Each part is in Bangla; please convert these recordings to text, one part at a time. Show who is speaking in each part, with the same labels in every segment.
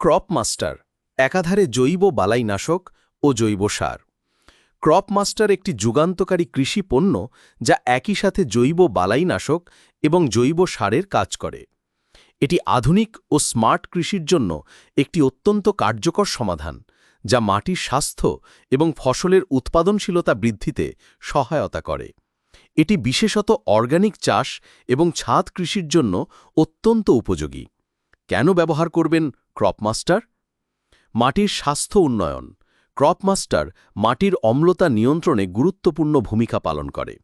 Speaker 1: ক্রপ মাস্টার, একাধারে জৈব বালাইনাশক ও জৈব সার। ক্রপ মাস্টার একটি যুগান্তকারী কৃষি পণ্য যা একই সাথে জৈব বালাইনাশক এবং জৈব সারের কাজ করে। এটি আধুনিক ও স্মার্ট কৃষির জন্য একটি অত্যন্ত কার্যকর সমাধান, যা মাটির স্বাস্থ্য এবং ফসলের উৎপাদনশীলতা বৃদ্ধিতে সহায়তা করে। এটি বিশেষত অর্গানিক চাষ এবং ছাদ কৃষির জন্য অত্যন্ত উপযোগী। কেন ব্যবহার করবেন ক্রপমাস্টার? মাটির স্বাস্থ্য উন্নয়ন। ক্রপমাস্টার মাটির অম্লতা নিয়ন্ত্রণে গুরুত্বপূর্ণ ভূমিকা পালন করে।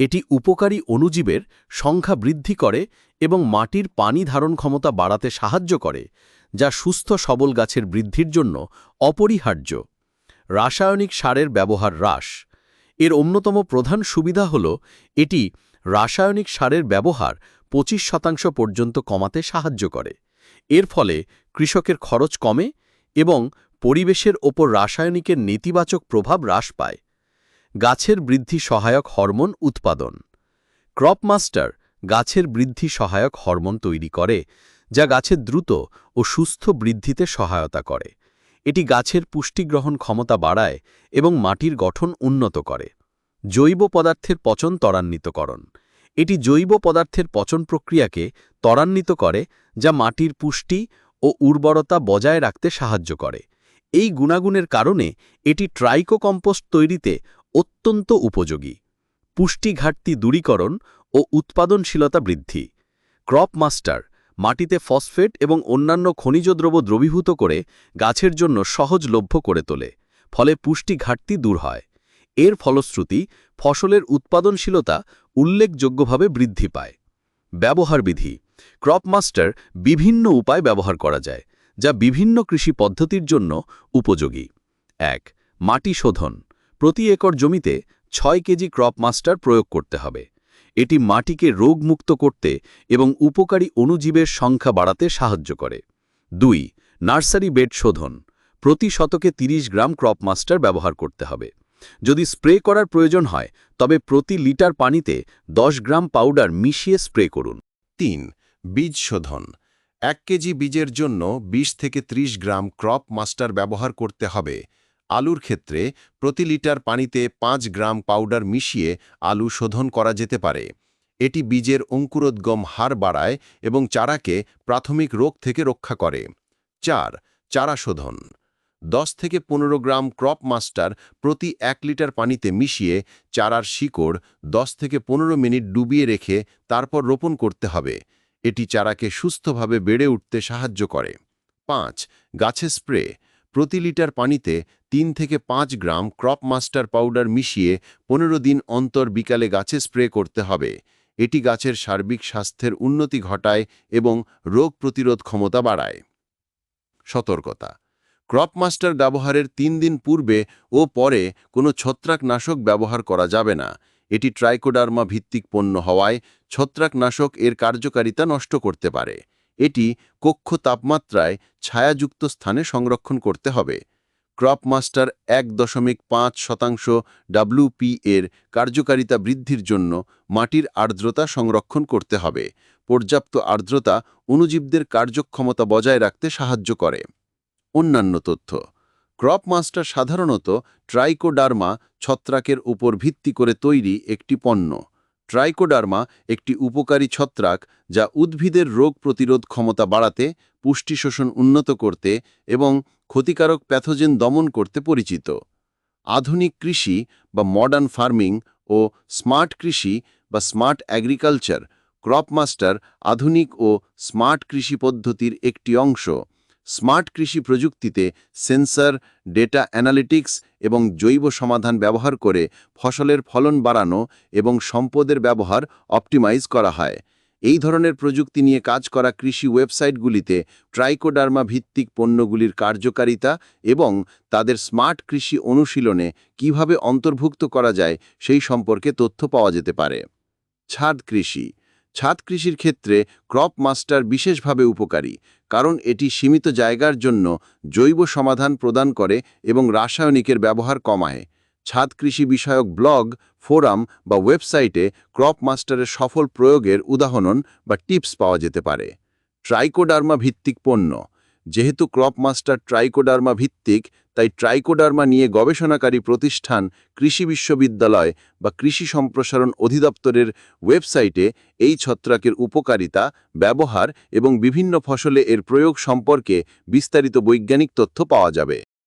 Speaker 1: এটি উপকারী অণুজীবের সংখ্যা বৃদ্ধি করে এবং মাটির পানি ধারণ ক্ষমতা বাড়াতে সাহায্য করে, যা সুস্থ সবল গাছের বৃদ্ধির জন্য অপরিহার্য। রাসায়নিক সারের ব্যবহার হ্রাস। এর অন্যতম প্রধান সুবিধা হল, এটি রাসায়নিক সারের ব্যবহার ২৫ শতাংশ পর্যন্ত কমাতে সাহায্য করে। এর ফলে কৃষকের খরচ কমে এবং পরিবেশের ওপর রাসায়নিকের নেতিবাচক প্রভাব হ্রাস পায়। গাছের বৃদ্ধি সহায়ক হরমোন উৎপাদন। ক্রপ মাস্টার গাছের বৃদ্ধি সহায়ক হরমোন তৈরি করে, যা গাছের দ্রুত ও সুস্থ বৃদ্ধিতে সহায়তা করে। এটি গাছের পুষ্টিগ্রহণ ক্ষমতা বাড়ায় এবং মাটির গঠন উন্নত করে। জৈব পদার্থের পচন ত্বরান্বিতকরণ। এটি জৈব পদার্থের পচন প্রক্রিয়াকে ত্বরান্বিত করে, যা মাটির পুষ্টি ও উর্বরতা বজায় রাখতে সাহায্য করে। এই গুণাগুণের কারণে এটি ট্রাইকো কম্পোস্ট তৈরিতে অত্যন্ত উপযোগী। পুষ্টি ঘাটতি দূরীকরণ ও উৎপাদনশীলতা বৃদ্ধি। ক্রপ মাস্টার মাটিতে ফসফেট এবং অন্যান্য খনিজ দ্রব্য দ্রবীভূত করে গাছের জন্য সহজলভ্য করে তোলে, ফলে পুষ্টি ঘাটতি দূর হয়। এর ফলশ্রুতি ফসলের উৎপাদনশীলতা উল্লেখযোগ্যভাবে বৃদ্ধি পায়। ব্যবহার বিধি ক্রপ মাস্টার বিভিন্ন উপায় ব্যবহার করা যায়, যা বিভিন্ন কৃষি পদ্ধতির জন্য উপযোগী। এক, মাটি শোধন। প্রতি একর জমিতে ছয় কেজি ক্রপ মাস্টার প্রয়োগ করতে হবে। এটি মাটিকে রোগমুক্ত করতে এবং উপকারী অণুজীবের সংখ্যা বাড়াতে সাহায্য করে। দুই, নার্সারি বেড শোধন। প্রতি শতকে ৩০ গ্রাম ক্রপ মাস্টার ব্যবহার করতে হবে। যদি স্প্রে করার প্রয়োজন হয়, তবে প্রতি লিটার পানিতে ১০ গ্রাম পাউডার মিশিয়ে স্প্রে করুন।
Speaker 2: তিন বীজ শোধন। এক কেজি বীজের জন্য ২০ থেকে ৩০ গ্রাম ক্রপ মাস্টার ব্যবহার করতে হবে। আলুর ক্ষেত্রে প্রতি লিটার পানিতে পাঁচ গ্রাম পাউডার মিশিয়ে আলু শোধন করা যেতে পারে। এটি বীজের অঙ্কুরোদ্গম হার বাড়ায় এবং চারাকে প্রাথমিক রোগ থেকে রক্ষা করে। চার, চারা শোধন। দশ থেকে পনেরো গ্রাম ক্রপ মাস্টার প্রতি এক লিটার পানিতে মিশিয়ে চারার শিকড় দশ থেকে পনেরো মিনিট ডুবিয়ে রেখে তারপর রোপণ করতে হবে। এটি চারাকে সুস্থভাবে বেড়ে উঠতে সাহায্য করে। পাঁচ, গাছে স্প্রে। প্রতি লিটার পানিতে তিন থেকে পাঁচ গ্রাম ক্রপ মাস্টার পাউডার মিশিয়ে পনেরো দিন অন্তর বিকালে গাছে স্প্রে করতে হবে। এটি গাছের সার্বিক স্বাস্থ্যের উন্নতি ঘটায় এবং রোগ প্রতিরোধ ক্ষমতা বাড়ায়। সতর্কতা। ক্রপ মাস্টার ব্যবহারের তিন দিন পূর্বে ও পরে কোনো ছত্রাকনাশক ব্যবহার করা যাবে না। এটি ট্রাইকোডার্মা ভিত্তিক পণ্য হওয়ায় ছত্রাকনাশক এর কার্যকারিতা নষ্ট করতে পারে। এটি কক্ষ তাপমাত্রায় ছায়াযুক্ত স্থানে সংরক্ষণ করতে হবে। ক্রপমাস্টার এক দশমিক পাঁচ শতাংশ ডাব্লুপি এর কার্যকারিতা বৃদ্ধির জন্য মাটির আর্দ্রতা সংরক্ষণ করতে হবে। পর্যাপ্ত আর্দ্রতা অণুজীবদের কার্যক্ষমতা বজায় রাখতে সাহায্য করে। অন্যান্য তথ্য ক্রপ মাস্টার সাধারণত ট্রাইকোডার্মা ছত্রাকের উপর ভিত্তি করে তৈরি একটি পণ্য। ট্রাইকোডার্মা একটি উপকারী ছত্রাক যা উদ্ভিদের রোগ প্রতিরোধ ক্ষমতা বাড়াতে পুষ্টি শোষণ উন্নত করতে এবং ক্ষতিকারক প্যাথোজেন দমন করতে পরিচিত। আধুনিক কৃষি বা মডার্ন ফার্মিং ও স্মার্ট কৃষি বা স্মার্ট অ্যাগ্রিকালচার ক্রপ মাস্টার আধুনিক ও স্মার্ট কৃষি পদ্ধতির একটি অংশ। স্মার্ট কৃষি প্রযুক্তিতে সেন্সর, ডেটা অ্যানালিটিক্স এবং জৈব সমাধান ব্যবহার করে ফসলের ফলন বাড়ানো এবং সম্পদের ব্যবহার অপটিমাইজ করা হয়। এই ধরনের প্রযুক্তি নিয়ে কাজ করা কৃষি ওয়েবসাইটগুলিতে ট্রাইকোডার্মা ভিত্তিক পণ্যগুলির কার্যকারিতা এবং তাদের স্মার্ট কৃষি অনুশীলনে কীভাবে অন্তর্ভুক্ত করা যায় সেই সম্পর্কে তথ্য পাওয়া যেতে পারে। ছাদ কৃষি ছাদ কৃষির ক্ষেত্রে ক্রপ মাস্টার বিশেষভাবে উপকারী, কারণ এটি সীমিত জায়গার জন্য জৈব সমাধান প্রদান করে এবং রাসায়নিকের ব্যবহার কমায়। ছাদ কৃষি বিষয়ক ব্লগ, ফোরাম বা ওয়েবসাইটে ক্রপ মাস্টারের সফল প্রয়োগের উদাহরণ বা টিপস পাওয়া যেতে পারে। ট্রাইকোডার্মা ভিত্তিক পণ্য
Speaker 1: যেহেতু ক্রপ মাস্টার ট্রাইকোডার্মা ভিত্তিক, তাই ট্রাইকোডার্মা নিয়ে গবেষণাকারী প্রতিষ্ঠান কৃষি বিশ্ববিদ্যালয় বা কৃষি সম্প্রসারণ অধিদপ্তরের ওয়েবসাইটে এই ছত্রাকের উপকারিতা, ব্যবহার এবং বিভিন্ন ফসলে এর প্রয়োগ সম্পর্কে বিস্তারিত বৈজ্ঞানিক তথ্য পাওয়া যাবে।